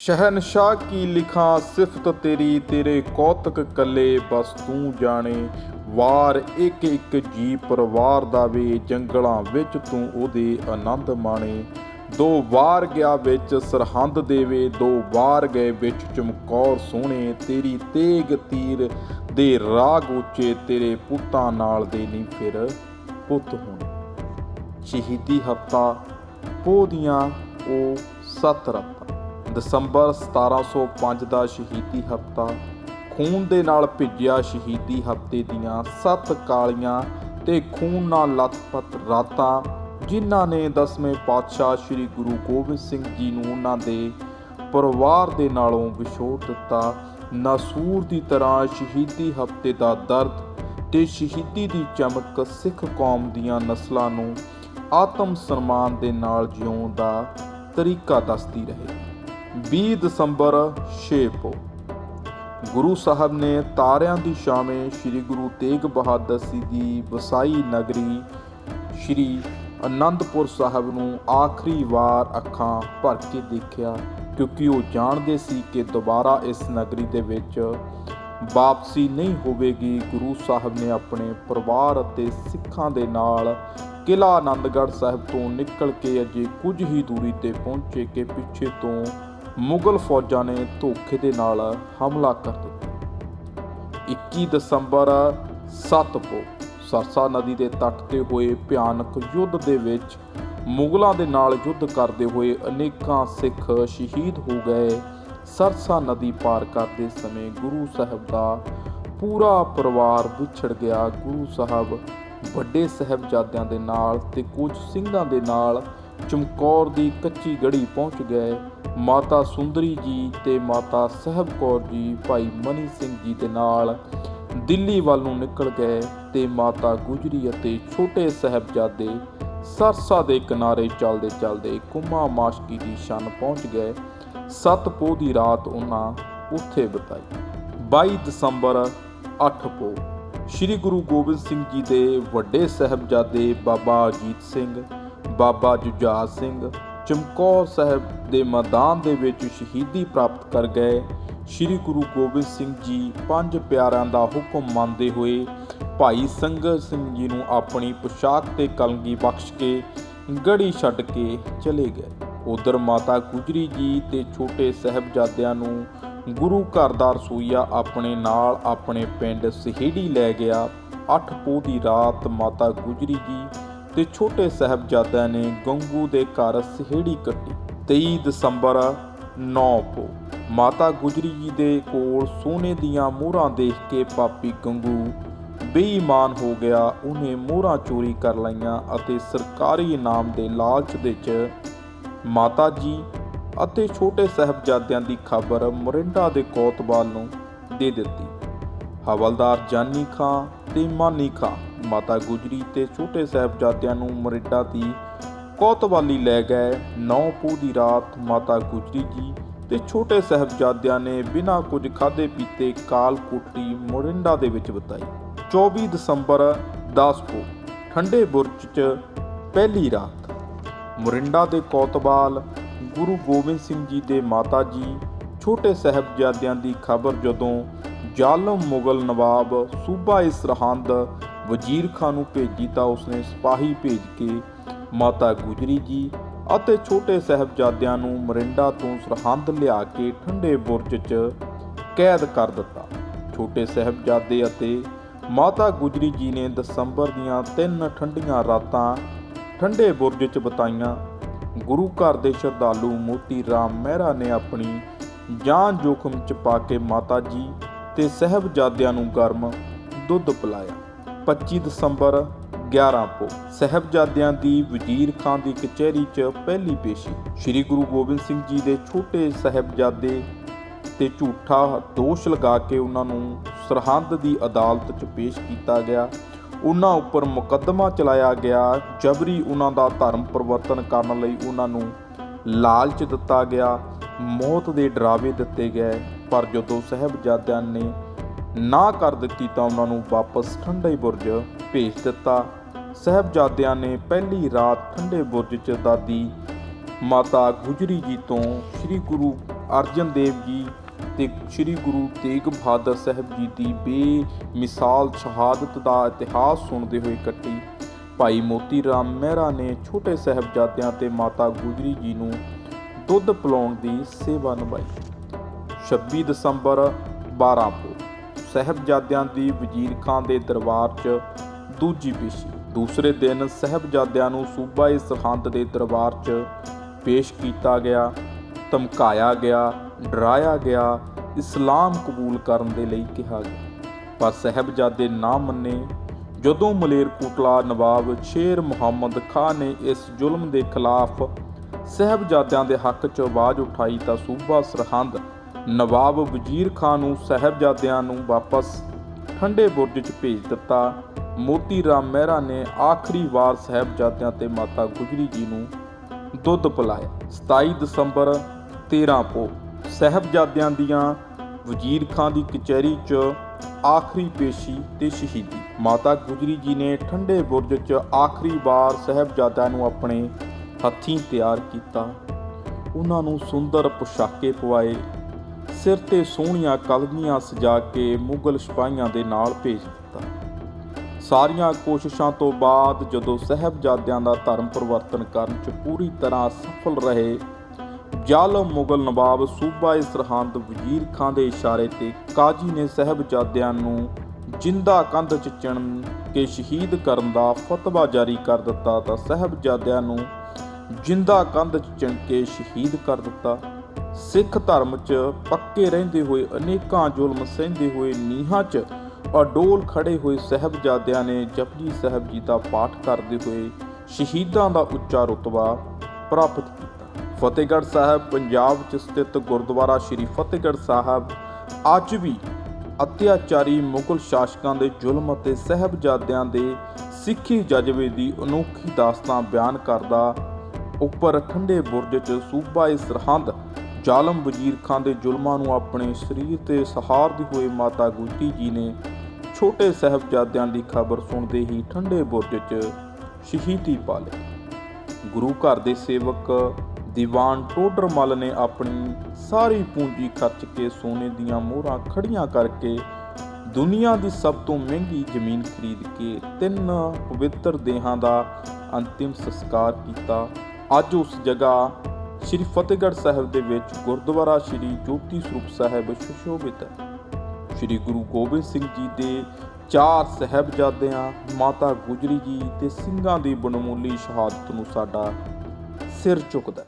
ਸ਼ਹਿਨशाह ਕੀ ਲਿਖਾਂ, ਸਿਫਤ ਤੇਰੀ, ਤੇਰੇ ਕੌਤਕ ਕੱਲੇ, ਬਸ ਤੂੰ ਜਾਣੇ। ਵਾਰ ਇੱਕ ਇੱਕ ਜੀ ਪਰਿਵਾਰ ਦਾ ਵੇ, ਜੰਗਲਾਂ ਵਿੱਚ ਤੂੰ ਉਹਦੇ ਆਨੰਦ ਮਾਣੇ। ਦੋ ਵਾਰ ਗਿਆ ਵਿੱਚ ਸਰਹੰਦ ਦੇਵੇ ਦੋ ਵਾਰ ਗਏ ਵਿੱਚ ਚਮਕੌਰ ਸੋਹਣੇ। ਤੇਰੀ ਤੇਗ ਤੀਰ ਦੇ ਰਾਗ ਉੱਚੇ, ਤੇਰੇ ਪੁੱਤਾਂ ਨਾਲ ਦੇ ਨਹੀਂ ਫਿਰ ਪੁੱਤ ਹੋਣੇ। ਸ਼ਹੀਦੀ ਹਫਤਾ, ਪੋਹ ਦੀਆਂ ਉਹ ਸਤ ਰਾਤਾਂ। ਦਸੰਬਰ 1705 ਦਾ ਸ਼ਹੀਦੀ ਹਫਤਾ, ਖੂਨ ਦੇ ਨਾਲ ਭਿੱਜਿਆ ਸ਼ਹੀਦੀ ਹਫ਼ਤੇ ਦੀਆਂ ਸੱਤ ਕਾਲੀਆਂ ਤੇ ਖੂਨ ਨਾਲ ਲੱਥਪੱਥ ਰਾਤਾਂ, ਜਿਨ੍ਹਾਂ ਨੇ ਦਸਵੇਂ ਪਾਤਸ਼ਾਹ ਸ੍ਰੀ ਗੁਰੂ ਗੋਬਿੰਦ ਸਿੰਘ ਜੀ ਨੂੰ ਉਹਨਾਂ ਦੇ ਪਰਿਵਾਰ ਦੇ ਨਾਲੋਂ ਵਿਛੋੜ ਦਿੱਤਾ। ਨਾਸੂਰ ਦੀ ਤਰ੍ਹਾਂ ਸ਼ਹੀਦੀ ਹਫ਼ਤੇ ਦਾ ਦਰਦ ਤੇ ਸ਼ਹੀਦੀ ਦੀ ਚਮਕ ਸਿੱਖ ਕੌਮ ਦੀਆਂ ਨਸਲਾਂ ਨੂੰ ਆਤਮ ਸਨਮਾਨ ਦੇ ਨਾਲ ਜਿਉਣ ਦਾ ਤਰੀਕਾ ਦੱਸਦੀ ਰਹੇ। 20 ਦਸੰਬਰ 6 ਪੋ। ਗੁਰੂ ਸਾਹਿਬ ਨੇ ਤਾਰਿਆਂ ਦੀ ਛਾਵੇਂ ਸ੍ਰੀ ਗੁਰੂ ਤੇਗ ਬਹਾਦਰ ਜੀ ਦੀ ਵਸਾਈ ਨਗਰੀ ਸ੍ਰੀ ਅਨੰਦਪੁਰ ਸਾਹਿਬ ਨੂੰ ਆਖਰੀ ਵਾਰ ਅੱਖਾਂ ਭਰ ਕੇ ਦੇਖਿਆ ਕਿਉਂਕਿ ਉਹ ਜਾਣਦੇ ਸੀ ਕਿ ਦੁਬਾਰਾ ਇਸ ਨਗਰੀ ਦੇ ਵਿੱਚ ਵਾਪਸੀ ਨਹੀਂ ਹੋਵੇਗੀ। ਗੁਰੂ ਸਾਹਿਬ ਨੇ ਆਪਣੇ ਪਰਿਵਾਰ ਅਤੇ ਸਿੱਖਾਂ ਦੇ ਨਾਲ ਕਿਲਾ ਆਨੰਦਗੜ੍ਹ ਸਾਹਿਬ ਤੋਂ ਨਿਕਲ ਕੇ ਅਜੇ ਕੁਝ ਹੀ ਦੂਰੀ ਤੇ ਪਹੁੰਚੇ ਕਿ ਪਿੱਛੇ ਤੋਂ ਮੁਗਲ ਫੌਜਾਂ ਨੇ ਧੋਖੇ ਦੇ ਨਾਲ ਹਮਲਾ ਕਰ ਦਿੱਤਾ। 21 ਦਸੰਬਰ 7 ਪੋ ਸਰਸਾ ਨਦੀ ਦੇ ਤੱਟ ਤੇ ਹੋਏ ਭਿਆਨਕ ਯੁੱਧ ਦੇ ਵਿੱਚ ਮੁਗਲਾਂ ਦੇ ਨਾਲ ਯੁੱਧ ਕਰਦੇ ਹੋਏ ਅਨੇਕਾਂ ਸਿੱਖ ਸ਼ਹੀਦ ਹੋ ਗਏ। ਸਰਸਾ ਨਦੀ ਪਾਰ ਕਰਦੇ ਸਮੇਂ ਗੁਰੂ ਸਾਹਿਬ ਦਾ ਪੂਰਾ ਪਰਿਵਾਰ ਵਿਛੜ ਗਿਆ। ਗੁਰੂ ਸਾਹਿਬ ਵੱਡੇ ਸਾਹਿਬਜ਼ਾਦਿਆਂ ਦੇ ਨਾਲ ਤੇ ਕੁਝ ਸਿੰਘਾਂ ਦੇ ਨਾਲ ਚਮਕੌਰ ਦੀ ਕੱਚੀ ਗੜੀ ਪਹੁੰਚ ਗਏ। ਮਾਤਾ ਸੁੰਦਰੀ ਜੀ ਤੇ ਮਾਤਾ ਸਾਹਿਬ ਕੌਰ ਜੀ, ਭਾਈ ਮਨੀ ਸਿੰਘ ਜੀ ਦੇ ਨਾਲ ਦਿੱਲੀ ਵੱਲ ਨੂੰ ਨਿਕਲ ਗਏ ਤੇ ਮਾਤਾ ਗੁਜਰੀ ਅਤੇ ਛੋਟੇ ਸਾਹਿਬਜ਼ਾਦੇ ਸਰਸਾ ਦੇ ਕਿਨਾਰੇ ਚੱਲਦੇ ਚੱਲਦੇ ਕੁਮਾ ਮਾਸ਼ਕੀ ਦੀ ਸ਼ਨ ਪਹੁੰਚ ਗਏ। ਸੱਤ ਪੋਹ ਦੀ ਰਾਤ ਉਹਨਾਂ ਉੱਥੇ ਬਿਤਾਈ। 22 ਦਸੰਬਰ 8 ਪੋਹ, ਸ੍ਰੀ ਗੁਰੂ ਗੋਬਿੰਦ ਸਿੰਘ ਜੀ ਦੇ ਵੱਡੇ ਸਾਹਿਬਜ਼ਾਦੇ ਬਾਬਾ ਅਜੀਤ ਸਿੰਘ ਬਾਬਾ ਜੁਝਾਰ ਸਿੰਘ ਚਮਕੌਰ ਸਾਹਿਬ ਦੇ ਮੈਦਾਨ ਦੇ ਵਿੱਚ ਸ਼ਹੀਦੀ ਪ੍ਰਾਪਤ ਕਰ ਗਏ। ਸ੍ਰੀ ਗੁਰੂ ਗੋਬਿੰਦ ਸਿੰਘ ਜੀ ਪੰਜ ਪਿਆਰਿਆਂ ਦਾ ਹੁਕਮ ਮੰਨਦੇ ਹੋਏ ਭਾਈ ਸੰਗਤ ਸਿੰਘ ਜੀ ਨੂੰ ਆਪਣੀ ਪੁਸ਼ਾਕ ਤੇ ਕਲਗੀ ਬਖਸ਼ ਕੇ ਗੜੀ ਛੱਡ ਕੇ ਚਲੇ ਗਏ। ਉਧਰ ਮਾਤਾ ਗੁਜਰੀ ਜੀ ਤੇ ਛੋਟੇ ਸਾਹਿਬਜ਼ਾਦਿਆਂ ਨੂੰ ਗੁਰੂ ਘਰ ਦਾ ਰਸੋਈਆ ਆਪਣੇ ਨਾਲ ਆਪਣੇ ਪਿੰਡ ਸਹੇੜੀ ਲੈ ਗਿਆ। 8 ਪੋਹ ਦੀ ਰਾਤ ਮਾਤਾ ਗੁਜਰੀ ਜੀ ਤੇ ਛੋਟੇ ਸਾਹਿਬਜ਼ਾਦਿਆਂ ਨੇ ਗੰਗੂ ਦੇ ਘਰ ਸਹੇੜੀ ਕੱਟੀ। 23 ਦਸੰਬਰ 9 ਪੋ। ਮਾਤਾ ਗੁਜਰੀ ਜੀ ਦੇ ਕੋਲ ਸੋਨੇ ਦੀਆਂ ਮੋਹਰਾਂ ਦੇਖ ਕੇ ਪਾਪੀ ਗੰਗੂ ਬੇਈਮਾਨ ਹੋ ਗਿਆ। ਉਹਨੇ ਮੋਹਰਾਂ ਚੋਰੀ ਕਰ ਲਈਆਂ ਅਤੇ ਸਰਕਾਰੀ ਇਨਾਮ ਦੇ ਲਾਲਚ ਵਿੱਚ ਮਾਤਾ ਜੀ ਅਤੇ ਛੋਟੇ ਸਾਹਿਬਜ਼ਾਦਿਆਂ ਦੀ ਖਬਰ ਮੋਰਿੰਡਾ ਦੇ ਕੋਤਵਾਲ ਨੂੰ ਦੇ ਦਿੱਤੀ। ਹਵਲਦਾਰ ਜਾਨੀ ਖਾਂ ਤੇ ਮਾਨੀ ਖਾਂ ਮਾਤਾ ਗੁਜਰੀ ਤੇ ਛੋਟੇ ਸਾਹਿਬਜ਼ਾਦਿਆਂ ਨੂੰ ਮੋਰਿੰਡਾ ਦੀ ਕੋਤਵਾਲੀ ਲੈ ਗਏ। ਨੌ ਪੋਹ ਦੀ ਰਾਤ ਮਾਤਾ ਗੁਜਰੀ ਜੀ ਤੇ ਛੋਟੇ ਸਾਹਿਬਜ਼ਾਦਿਆਂ ਨੇ ਬਿਨਾਂ ਕੁਝ ਖਾਦੇ ਪੀਤੇ ਕਾਲ ਕੋਠੀ ਮੋਰਿੰਡਾ ਦੇ ਵਿੱਚ ਬਿਤਾਈ। 24 ਦਸੰਬਰ 10 ਪੋਹ ਠੰਡੇ ਬੁਰਜ 'ਚ ਪਹਿਲੀ ਰਾਤ। ਮੋਰਿੰਡਾ ਦੇ ਕੋਤਵਾਲ ਗੁਰੂ ਗੋਬਿੰਦ ਸਿੰਘ ਜੀ ਦੇ ਮਾਤਾ ਜੀ, ਛੋਟੇ ਸਾਹਿਬਜ਼ਾਦਿਆਂ ਦੀ ਖਬਰ ਜਦੋਂ ਜ਼ਾਲਮ ਮੁਗਲ ਨਵਾਬ ਸੂਬਾ ਸਰਹੰਦ ਵਜ਼ੀਰ ਖਾਨ ਨੂੰ ਭੇਜੀ ਤਾਂ ਉਸਨੇ ਸਿਪਾਹੀ ਭੇਜ ਕੇ ਮਾਤਾ ਗੁਜਰੀ ਜੀ ਅਤੇ ਛੋਟੇ ਸਾਹਿਬਜ਼ਾਦਿਆਂ ਨੂੰ ਮਰਿੰਡਾ ਤੋਂ ਸਰਹੰਦ ਲਿਆ ਕੇ ਠੰਡੇ ਬੁਰਜ 'ਚ ਕੈਦ ਕਰ ਦਿੱਤਾ। ਛੋਟੇ ਸਾਹਿਬਜ਼ਾਦੇ ਅਤੇ ਮਾਤਾ ਗੁਜਰੀ ਜੀ ਨੇ ਦਸੰਬਰ ਦੀਆਂ ਤਿੰਨ ਠੰਡੀਆਂ ਰਾਤਾਂ ਠੰਡੇ ਬੁਰਜ 'ਚ ਬਿਤਾਈਆਂ। ਗੁਰੂ ਘਰ ਦੇ ਸ਼ਰਧਾਲੂ ਮੋਤੀ ਰਾਮ ਮਹਿਰਾ ਨੇ ਆਪਣੀ ਜਾਨ ਜੋਖਮ 'ਚ ਪਾ ਕੇ ਮਾਤਾ ਜੀ ਤੇ ਸਹਿਬਜ਼ਾਦਿਆਂ ਨੂੰ ਗਰਮ ਦੁੱਧ ਪਿਲਾਇਆ। 25 ਦਸੰਬਰ 11 ਪੋ। ਸਹਿਬਜ਼ਾਦਿਆਂ ਦੀ ਵਜ਼ੀਰ ਖਾਨ ਦੀ ਕਚਹਿਰੀ 'ਚ ਪਹਿਲੀ ਪੇਸ਼ੀ। ਸ੍ਰੀ ਗੁਰੂ ਗੋਬਿੰਦ ਸਿੰਘ ਜੀ ਦੇ ਛੋਟੇ ਸਹਿਬਜ਼ਾਦੇ ਤੇ ਝੂਠਾ ਦੋਸ਼ ਲਗਾ ਕੇ ਉਹਨਾਂ ਨੂੰ ਸਰਹੰਦ ਦੀ ਅਦਾਲਤ 'ਚ ਪੇਸ਼ ਕੀਤਾ ਗਿਆ। ਉਹਨਾਂ ਉੱਪਰ ਮੁਕੱਦਮਾ ਚਲਾਇਆ ਗਿਆ। ਜਬਰੀ ਉਹਨਾਂ ਦਾ ਧਰਮ ਪਰਿਵਰਤਨ ਕਰਨ ਲਈ ਉਹਨਾਂ ਨੂੰ ਲਾਲਚ ਦਿੱਤਾ ਗਿਆ। ਮੌਤ ਦੇ ਡਰਾਵੇ ਦਿੱਤੇ ਗਏ। ਪਰ ਜਦੋਂ ਸਹਿਬਜ਼ਾਦਿਆਂ ਨੇ ਨਾ ਕਰ ਦਿੱਤੀ ਤਾਂ ਉਹਨਾਂ ਨੂੰ ਵਾਪਸ ਠੰਡੇ ਬੁਰਜ ਭੇਜ ਦਿੱਤਾ। ਸਹਿਬਜ਼ਾਦਿਆਂ ਨੇ ਪਹਿਲੀ ਰਾਤ ਠੰਡੇ ਬੁਰਜ 'ਚ ਦਾਦੀ ਮਾਤਾ ਗੁਜਰੀ ਜੀ ਤੋਂ ਸ੍ਰੀ ਗੁਰੂ ਅਰਜਨ ਦੇਵ ਜੀ ਤੇ ਸ੍ਰੀ ਗੁਰੂ ਤੇਗ ਬਹਾਦਰ ਸਾਹਿਬ ਜੀ ਦੀ ਬੇਮਿਸਾਲ ਸ਼ਹਾਦਤ ਦਾ ਇਤਿਹਾਸ ਸੁਣਦੇ ਹੋਏ ਕੱਟੀ। ਭਾਈ ਮੋਤੀ ਰਾਮ ਮਹਿਰਾ ਨੇ ਛੋਟੇ ਸਾਹਿਬਜ਼ਾਦਿਆਂ ਤੇ ਮਾਤਾ ਗੁਜਰੀ ਜੀ ਨੂੰ ਦੁੱਧ ਪਿਲਾਉਣ ਦੀ ਸੇਵਾ ਨਿਭਾਈ। 26 ਦਸੰਬਰ 12 ਪੋ ਸਹਿਬਜ਼ਾਦਿਆਂ ਦੀ ਵਜ਼ੀਰ ਖਾਨ ਦੇ ਦਰਬਾਰ 'ਚ ਦੂਜੀ ਪੇਸ਼ੀ। ਦੂਸਰੇ ਦਿਨ ਸਹਿਬਜ਼ਾਦਿਆਂ ਨੂੰ ਸੂਬਾ ਏ ਸਰਹੰਦ ਦੇ ਦਰਬਾਰ 'ਚ ਪੇਸ਼ ਕੀਤਾ ਗਿਆ, ਧਮਕਾਇਆ ਗਿਆ, ਡਰਾਇਆ ਗਿਆ, ਇਸਲਾਮ ਕਬੂਲ ਕਰਨ ਦੇ ਲਈ ਕਿਹਾ ਗਿਆ। ਪਰ ਸਹਿਬਜ਼ਾਦੇ ਨਾ ਮੰਨੇ। ਜਦੋਂ ਮਲੇਰਕੋਟਲਾ ਨਵਾਬ ਸ਼ੇਰ ਮੁਹੰਮਦ ਖਾਨ ਨੇ ਇਸ ਜ਼ੁਲਮ ਦੇ ਖਿਲਾਫ ਸਹਿਬਜ਼ਾਦਿਆਂ ਦੇ ਹੱਕ 'ਚ ਆਵਾਜ਼ ਉਠਾਈ ਤਾਂ ਸੂਬਾ ਸਰਹੰਦ ਨਵਾਬ ਵਜ਼ੀਰ ਖਾਨ ਨੂੰ, ਸਹਿਬਜ਼ਾਦਿਆਂ ਨੂੰ ਵਾਪਸ ਠੰਡੇ ਬੁਰਜ 'ਚ ਭੇਜ ਦਿੱਤਾ। ਮੋਤੀ ਰਾਮ ਮਹਿਰਾ ਨੇ ਆਖਰੀ ਵਾਰ ਸਹਿਬਜ਼ਾਦਿਆਂ ਤੇ ਮਾਤਾ ਗੁਜਰੀ ਜੀ ਨੂੰ ਦੁੱਧ ਪਿਲਾਇਆ। 27 ਦਸੰਬਰ 13 ਪੋ ਸਹਿਬਜ਼ਾਦਿਆਂ ਦੀਆਂ ਵਜ਼ੀਰ ਖਾਨ ਦੀ ਕਚਹਿਰੀ 'ਚ ਆਖਰੀ ਪੇਸ਼ੀ ਤੇ ਸ਼ਹੀਦੀ। ਮਾਤਾ ਗੁਜਰੀ ਜੀ ਨੇ ਠੰਡੇ ਬੁਰਜ 'ਚ ਆਖਰੀ ਵਾਰ ਸਹਿਬਜ਼ਾਦਿਆਂ ਨੂੰ ਆਪਣੇ ਹੱਥੀਂ ਤਿਆਰ ਕੀਤਾ। ਉਹਨਾਂ ਨੂੰ ਸੁੰਦਰ ਪੁਸ਼ਾਕੇ ਪਵਾਏ। ਸਿਰ ਤੇ ਸੋਹਣੀਆਂ ਕਲਗੀਆਂ ਸਜਾ ਕੇ ਮੁਗਲ ਸਿਪਾਹੀਆਂ ਦੇ ਨਾਲ ਭੇਜ ਦਿੱਤਾ। ਸਾਰੀਆਂ ਕੋਸ਼ਿਸ਼ਾਂ ਤੋਂ ਬਾਅਦ ਜਦੋਂ ਸਹਿਬਜ਼ਾਦਿਆਂ ਦਾ ਧਰਮ ਪਰਿਵਰਤਨ ਕਰਨ 'ਚ ਪੂਰੀ ਤਰ੍ਹਾਂ ਸਫਲ ਰਹੇ ਜ਼ਾਲਮ ਮੁਗਲ ਨਵਾਬ ਸੂਬਾ ਏ ਸਰਹੰਦ ਵਜ਼ੀਰ ਖਾਨ ਦੇ ਇਸ਼ਾਰੇ ਤੇ ਕਾਜੀ ਨੇ ਸਹਿਬਜ਼ਾਦਿਆਂ ਨੂੰ ਜਿੰਦਾ ਕੰਧ 'ਚ ਚਿਣ ਕੇ ਸ਼ਹੀਦ ਕਰਨ ਦਾ ਫਤਵਾ ਜਾਰੀ ਕਰ ਦਿੱਤਾ ਤਾਂ ਸਹਿਬਜ਼ਾਦਿਆਂ ਨੂੰ ਜਿੰਦਾ ਕੰਧ 'ਚ ਚਿਣ ਕੇ ਸ਼ਹੀਦ ਕਰ ਦਿੱਤਾ। ਸਿੱਖ ਧਰਮ 'ਚ ਪੱਕੇ ਰਹਿੰਦੇ ਹੋਏ ਅਨੇਕਾਂ ਜ਼ੁਲਮ ਸਹਿੰਦੇ ਹੋਏ ਨੀਹਾਂ 'ਚ ਅਡੋਲ ਖੜੇ ਹੋਏ ਸਹਿਬਜ਼ਾਦਿਆਂ ਨੇ ਜਪਜੀ ਸਾਹਿਬ ਜੀ ਦਾ ਪਾਠ ਕਰਦੇ ਹੋਏ ਸ਼ਹੀਦਾਂ ਦਾ ਉੱਚਾ ਰੁਤਬਾ ਪ੍ਰਾਪਤ ਕੀਤਾ। ਫਤਿਹਗੜ੍ਹ ਸਾਹਿਬ, ਪੰਜਾਬ 'ਚ ਸਥਿਤ ਗੁਰਦੁਆਰਾ ਸ੍ਰੀ ਫਤਿਹਗੜ੍ਹ ਸਾਹਿਬ, ਅੱਜ ਵੀ ਅਤਿਆਚਾਰੀ ਮੁਗਲ ਸ਼ਾਸਕਾਂ ਦੇ ਜ਼ੁਲਮ ਅਤੇ ਸਹਿਬਜ਼ਾਦਿਆਂ ਦੇ ਸਿੱਖੀ ਜਜ਼ਬੇ ਦੀ ਅਨੋਖੀ ਦਾਸਤਾਨ ਬਿਆਨ ਕਰਦਾ ਉੱਪਰ ਠੰਡੇ ਬੁਰਜ 'ਚ ਸੂਬਾ ਏ ਸਰਹੰਦ ਜ਼ਾਲਮ ਵਜ਼ੀਰ ਖਾਨ ਦੇ ਜ਼ੁਲਮਾਂ ਨੂੰ ਆਪਣੇ ਸਰੀਰ ਤੇ ਸਹਾਰਦੇ ਹੋਏ ਮਾਤਾ ਗੁਜਰੀ ਜੀ ਨੇ ਛੋਟੇ ਸਹਿਬਜ਼ਾਦਿਆਂ ਦੀ ਖਬਰ ਸੁਣਦੇ ਹੀ ਠੰਡੇ ਬੁਰਜ 'ਚ ਸ਼ਹੀਦੀ ਪਾ ਲਈ। ਗੁਰੂ ਘਰ ਦੇ ਸੇਵਕ ਦੀਵਾਨ ਟੋਡਰਮਲ ਨੇ ਆਪਣੀ ਸਾਰੀ ਪੂੰਜੀ ਖਰਚ ਕੇ ਸੋਨੇ ਦੀਆਂ ਮੋਹਰਾਂ ਖੜੀਆਂ ਕਰਕੇ ਦੁਨੀਆ ਦੀ ਸਭ ਤੋਂ ਮਹਿੰਗੀ ਜ਼ਮੀਨ ਖਰੀਦ ਕੇ ਤਿੰਨ ਪਵਿੱਤਰ ਦੇਹਾਂ ਦਾ ਅੰਤਿਮ ਸੰਸਕਾਰ ਕੀਤਾ। ਅੱਜ ਉਸ ਜਗ੍ਹਾ ਸ੍ਰੀ ਫਤਿਹਗੜ੍ਹ ਸਾਹਿਬ ਦੇ ਵਿੱਚ ਗੁਰਦੁਆਰਾ ਸ੍ਰੀ ਜੋਤੀ ਸਰੂਪ ਸਾਹਿਬ ਸੁਸ਼ੋਭਿਤ ਹੈ। ਸ੍ਰੀ ਗੁਰੂ ਗੋਬਿੰਦ ਸਿੰਘ ਜੀ ਦੇ ਚਾਰ ਸਹਿਬਜ਼ਾਦਿਆਂ, ਮਾਤਾ ਗੁਜਰੀ ਜੀ ਤੇ ਸਿੰਘਾਂ ਦੀ ਬਨਮੂਲੀ ਸ਼ਹਾਦਤ ਨੂੰ ਸਾਡਾ ਸਿਰ ਝੁਕਦਾ